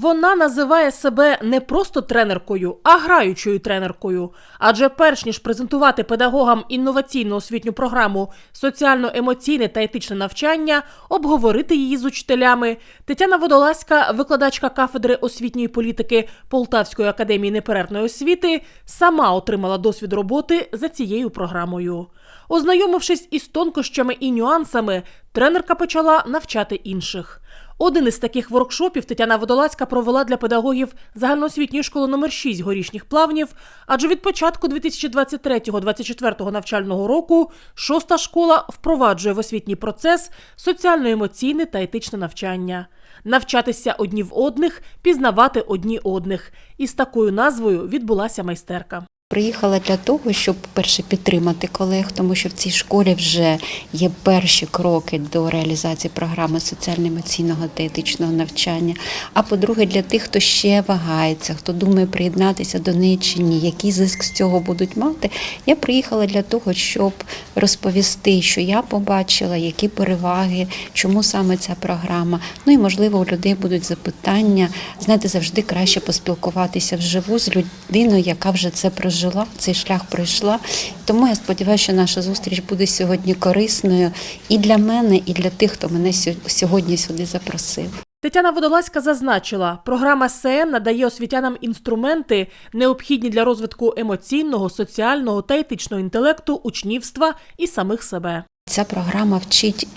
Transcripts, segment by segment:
Вона називає себе не просто тренеркою, а граючою тренеркою. Адже перш ніж презентувати педагогам інноваційну освітню програму соціально-емоційне та етичне навчання, обговорити її з учителями, Тетяна Водолазька, викладачка кафедри освітньої політики Полтавської академії неперервної освіти, сама отримала досвід роботи за цією програмою. Ознайомившись із тонкощами і нюансами, тренерка почала навчати інших. Один із таких воркшопів Тетяна Водолацька провела для педагогів загальноосвітньої школи номер 6 горішніх плавнів, адже від початку 2023-2024 навчального року шоста школа впроваджує в освітній процес соціально-емоційне та етичне навчання. Навчатися одні в одних, пізнавати одні одних. І з такою назвою відбулася майстерка. Приїхала для того, щоб перше підтримати колег, тому що в цій школі вже є перші кроки до реалізації програми соціально-емоційного та етичного навчання. А по-друге, для тих, хто ще вагається, хто думає приєднатися до неї чи ні, який зиск з цього будуть мати. Я приїхала для того, щоб розповісти, що я побачила, які переваги, чому саме ця програма. Ну і можливо, у людей будуть запитання. Знаєте, завжди краще поспілкуватися вживу з людиною, яка вже це прожила, цей шлях пройшла. Тому я сподіваюся, що наша зустріч буде сьогодні корисною і для мене, і для тих, хто мене сьо- сьогодні сюди запросив. Тетяна Водолазька зазначила, програма СЕН надає освітянам інструменти, необхідні для розвитку емоційного, соціального та етичного інтелекту, учнівства і самих себе. Ця програма вчить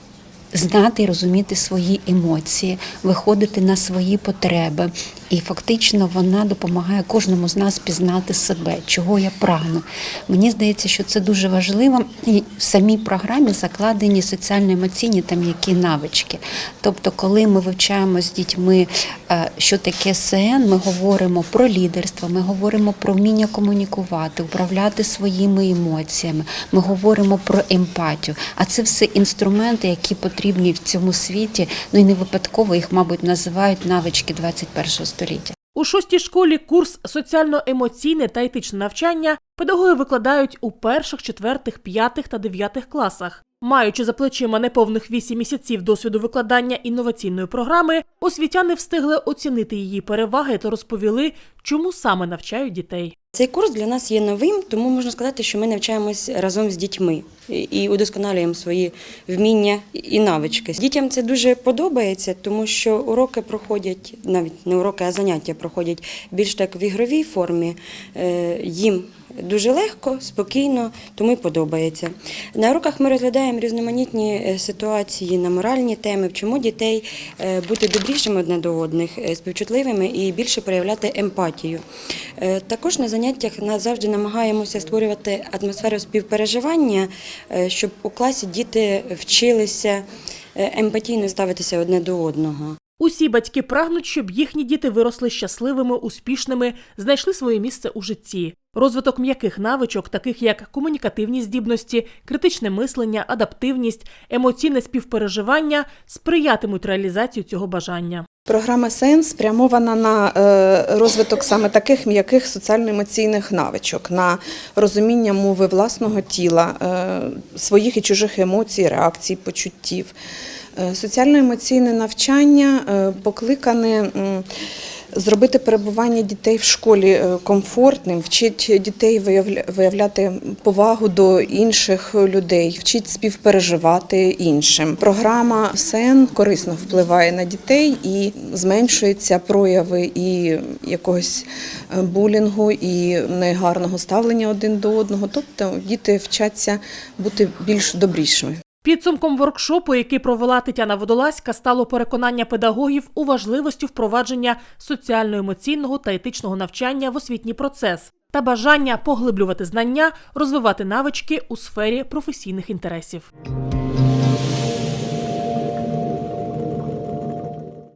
знати і розуміти свої емоції, виходити на свої потреби. І фактично вона допомагає кожному з нас пізнати себе, чого я прагну. Мені здається, що це дуже важливо. І в самій програмі закладені соціально-емоційні та м'які навички. Тобто, коли ми вивчаємо з дітьми, е, що таке СН, ми говоримо про лідерство, ми говоримо про вміння комунікувати, управляти своїми емоціями, ми говоримо про емпатію. А це все інструменти, які потрібні в цьому світі. Ну і не випадково їх, мабуть, називають навички 21 століття. У шостій школі курс соціально-емоційне та етичне навчання педагоги викладають у перших, четвертих, п'ятих та дев'ятих класах. Маючи за плечима неповних вісім місяців досвіду викладання інноваційної програми, освітяни встигли оцінити її переваги та розповіли, чому саме навчають дітей. Цей курс для нас є новим, тому можна сказати, що ми навчаємось разом з дітьми і- удосконалюємо свої вміння і навички. Дітям це дуже подобається, тому що уроки проходять, навіть не уроки, а заняття проходять більш так в ігровій формі. Е, Їм дуже легко, спокійно, тому й подобається. На уроках ми розглядаємо різноманітні е, ситуації на моральні теми, вчимо дітей е, бути добрішими одне до одних, співчутливими і більше проявляти емпатію. Також на заняттях на- завжди намагаємося створювати атмосферу співпереживання, е, щоб у класі діти вчилися е, емпатійно ставитися одне до одного. Усі батьки прагнуть, щоб їхні діти виросли щасливими, успішними, знайшли своє місце у житті. Розвиток м'яких навичок, таких як комунікативні здібності, критичне мислення, адаптивність, емоційне співпереживання, сприятимуть реалізації цього бажання. Програма Сенс спрямована на е, розвиток саме таких м'яких соціально-емоційних навичок, на розуміння мови власного тіла, е, своїх і чужих емоцій, реакцій, почуттів. Е, Соціально-емоційне навчання покликане зробити перебування дітей в школі е, комфортним, вчить дітей виявля- виявляти повагу до інших людей, вчить співпереживати іншим. Програма СЕН корисно впливає на дітей і зменшуються прояви і якогось е, булінгу, і негарного ставлення один до одного. Тобто діти вчаться бути більш добрішими. Підсумком воркшопу, який провела Тетяна Водолазька, стало переконання педагогів у важливості впровадження соціально-емоційного та етичного навчання в освітній процес та бажання поглиблювати знання, розвивати навички у сфері професійних інтересів.